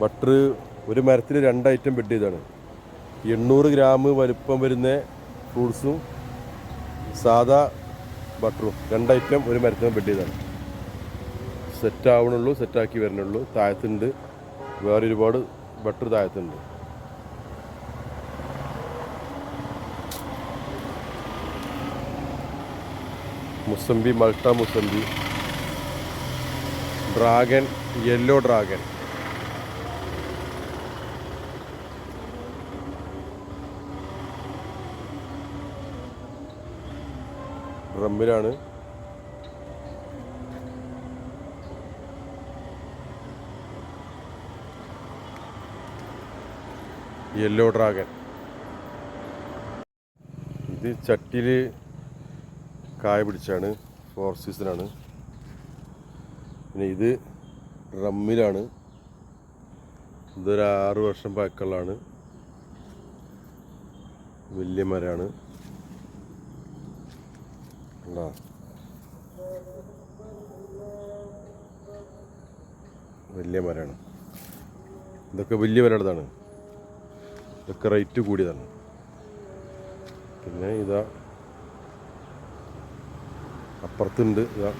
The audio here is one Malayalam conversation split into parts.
ബട്ടർ ഒരു മരത്തിൽ രണ്ട് ഐറ്റം ബെഡ് ചെയ്താണ് എണ്ണൂറ് ഗ്രാം വലുപ്പം വരുന്ന ഫ്രൂട്ട്സും സാധാ ബട്ടറും രണ്ട് ഐറ്റം ഒരു മരത്തിൽ ബെഡ് ചെയ്താണ് സെറ്റ് ആവണുള്ളൂ സെറ്റാക്കി വരണുള്ളൂ. താഴത്തുണ്ട്. വേറെ ഒരുപാട് ബട്ടർ താഴത്തുണ്ട്. മുസംബി മൾട്ട മുസംബി ഡ്രാഗൺ യെല്ലോ ഡ്രാഗൻ ഡ്രമ്മിലാണ് യെല്ലോ ഡ്രാഗൻ ഇത് ചട്ടിയിൽ കായ പിടിച്ചാണ്. ഫോർ സീസണാണ് പിന്നെ ഇത് ഡ്രമ്മിലാണ് ഇതൊരു ആറ് വർഷം പഴക്കമുള്ളതാണ്. വലിയ മരമാണ്. കണ്ടോ? വലിയ മരമാണ്. ഇതൊക്കെ വലിയ മരമുള്ളതാണ്. ഇതൊക്കെ റേറ്റ് കൂടിയതാണ്. പിന്നെ ഇതാ അപ്പുറത്തുണ്ട് ഇതാ.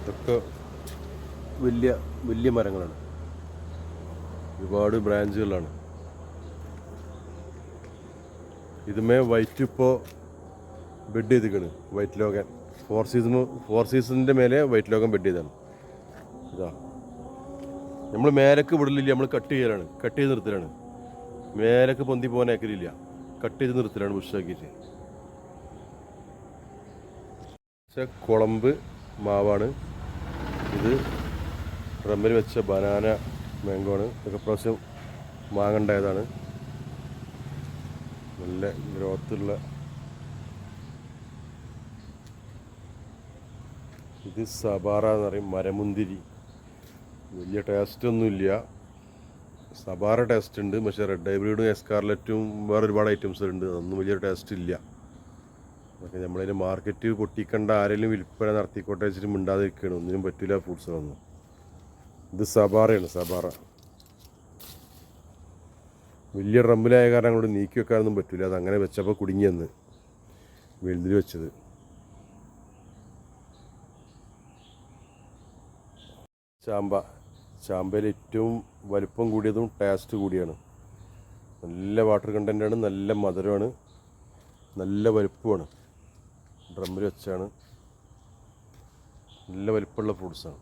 ഇതൊക്കെ വലിയ വലിയ മരങ്ങളാണ്. ഒരുപാട് ബ്രാഞ്ചുകളാണ് ഇതുമേ വൈറ്റ് ഇപ്പോൾ bed ചെയ്തിക്കണ് white longan four season four സീസണിന്റെ മേലെ വൈറ്റ് ലോഗൻ ബെഡ് ചെയ്താണ് ഇതാ. നമ്മൾ മേലക്ക് വിടലില്ല നമ്മൾ കട്ട് ചെയ്യലാണ്. കട്ട് ചെയ്ത് നിർത്തലാണ്. മേലക്ക് പൊന്തി പോകാൻ അയക്കലില്ല കട്ട് ചെയ്ത് നിർത്തലാണ് ബുഷാക്കിയിട്ട് കുളമ്പ് മാവാണ്. ഇത് റമ്മിൽ വെച്ച ബനാന മാംഗോ ആണ്. ഇതൊക്കെ പ്രാവശ്യം മാങ്ങണ്ടായതാണ് നല്ല ഗ്രോത്തുള്ള ഇത് സബാറ എന്ന് പറയും മരമുന്തിരി. വലിയ ടേസ്റ്റ് ഒന്നുമില്ല. സബാറ ടേസ്റ്റ് ഉണ്ട് പക്ഷേ റെഡ് ഹൈബ്രിഡും എസ്കാർലറ്റും വേറെ ഒരുപാട് ഐറ്റംസ് ഉണ്ട്. അതൊന്നും വലിയ ടേസ്റ്റ് ഇല്ല. പക്ഷേ നമ്മളതിന് മാർക്കറ്റ് പൊട്ടിക്കണ്ട ആരെങ്കിലും വിൽപ്പന നടത്തിക്കോട്ടെ വെച്ചിട്ട് മിണ്ടാതിരിക്കുകയാണ് ഒന്നിനും പറ്റില്ല ഫ്രൂട്ട്സിനൊന്നും ഇത് സബാറയാണ് സബാറ. വലിയ ഡ്രമ്മിലായ കാരണം അങ്ങോട്ട് നീക്കി വെക്കാനൊന്നും പറ്റില്ല അത് അങ്ങനെ വെച്ചപ്പോൾ കുടുങ്ങിയെന്ന്. വെളുതിൽ വെച്ചത്. ചാമ്പ. ചാമ്പയിൽ ഏറ്റവും വലിപ്പം കൂടിയതും ടേസ്റ്റ് കൂടിയാണ്. നല്ല വാട്ടർ കണ്ടന്റാണ് നല്ല മധുരമാണ് നല്ല വലുപ്പമാണ്. ഡ്രമ്മിൽ വെച്ചാണ്. നല്ല വലിപ്പമുള്ള ഫ്രൂട്ട്സാണ്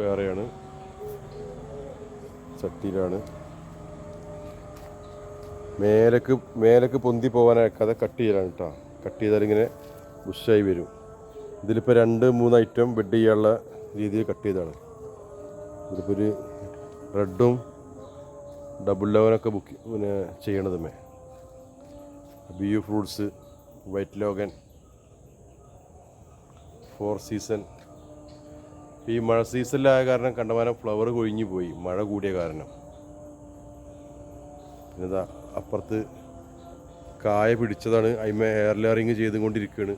വേറെയാണ്. ചട്ടിയിലാണ്. മേലക്ക് മേലക്ക് പൊന്തി പോകാനൊക്കാതെ കട്ട് ചെയ്യലാണ് കേട്ടോ കട്ട് ചെയ്താൽ ഇങ്ങനെ ബുഷായി വരും. ഇതിലിപ്പോൾ രണ്ട് മൂന്ന് ഐറ്റം ബെഡ് ചെയ്യാനുള്ള രീതിയിൽ കട്ട് ചെയ്താണ് ഇതിലിപ്പോൾ ഒരു റെഡും ഡബിൾ ലെവനൊക്കെ ബുക്ക് പിന്നെ ചെയ്യണതുമേ B U fruits white longan four season ഈ മഴ സീസണിലായ കാരണം കണ്ടമാനം ഫ്ലവർ കൊഴിഞ്ഞു പോയി മഴ കൂടിയ കാരണം. പിന്നെ അപ്പുറത്ത് കായ പിടിച്ചതാണ് അതിമ എയർ ലെയറിങ് ചെയ്തുകൊണ്ടിരിക്കുകയാണ്.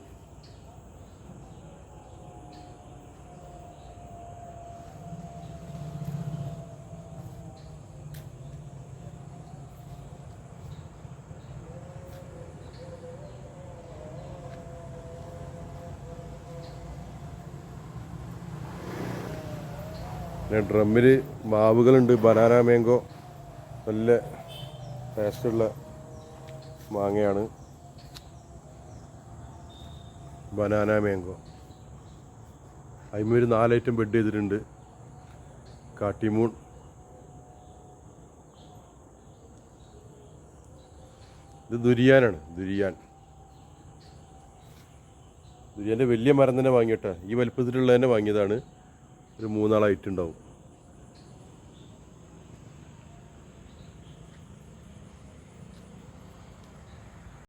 പിന്നെ ഡ്രമ്മിൽ മാവുകളുണ്ട് ബനാന മാങ്കോ നല്ല ടേസ്റ്റുള്ള മാങ്ങയാണ്. ബനാന മാങ്കോ അതിമൊരു നാലൈറ്റം ബെഡ് ചെയ്തിട്ടുണ്ട്. കാട്ടിമൂൺ. ഇത് ദുരിയാനാണ് ദുരിയാൻ. ദുരിയാന്റെ വലിയ മരം തന്നെ വാങ്ങിയിട്ടാ. ഈ വലിപ്പത്തിലുള്ള തന്നെ വാങ്ങിയതാണ്. ഒരു മൂന്നാളായിട്ടുണ്ടാവും.